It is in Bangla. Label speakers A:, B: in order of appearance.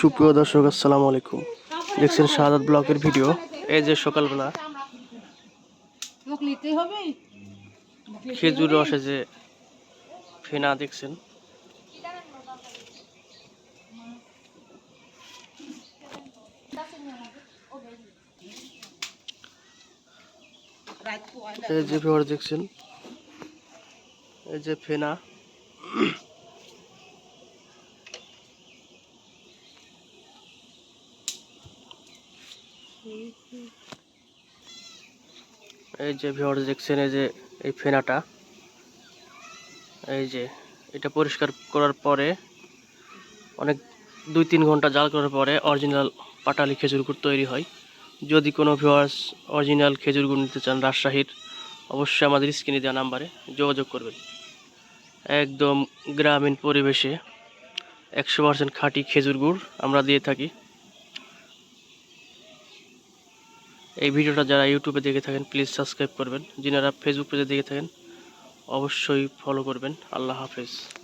A: সুপ্রিয় দর্শক, আসসালামু আলাইকুম। দেখছেন শাহাদাত ব্লকের ভিডিও। এই যে সকালবেলা খেজুর রসে যে ফেনা দেখছেন। এই যে ভিউয়ার দেখছেন, এই যে ফেনা। এই যে ভিউয়ার দেখছেন, এই যে এই ফেনাটা, এই যে এটা পরিষ্কার করার পরে অনেক দুই তিন ঘণ্টা জাল করার পরে অরিজিনাল পাটালি খেজুর গুড় তৈরি হয়। যদি কোনো ভিউয়ার্স অরিজিনাল খেজুর গুড় নিতে চান রাজশাহীর, অবশ্যই আমাদের স্ক্রিনে দেওয়া নাম্বারে যোগাযোগ করবেন। একদম গ্রামীণ পরিবেশে একশো পার্সেন্ট খাঁটি খেজুর গুড় আমরা দিয়ে থাকি। এই ভিডিওটা যারা ইউটিউবে দেখে থাকেন প্লিজ সাবস্ক্রাইব করবেন। যিনারা ফেসবুক পেজে দেখে থাকেন, অবশ্যই ফলো করবেন। আল্লাহ হাফেজ।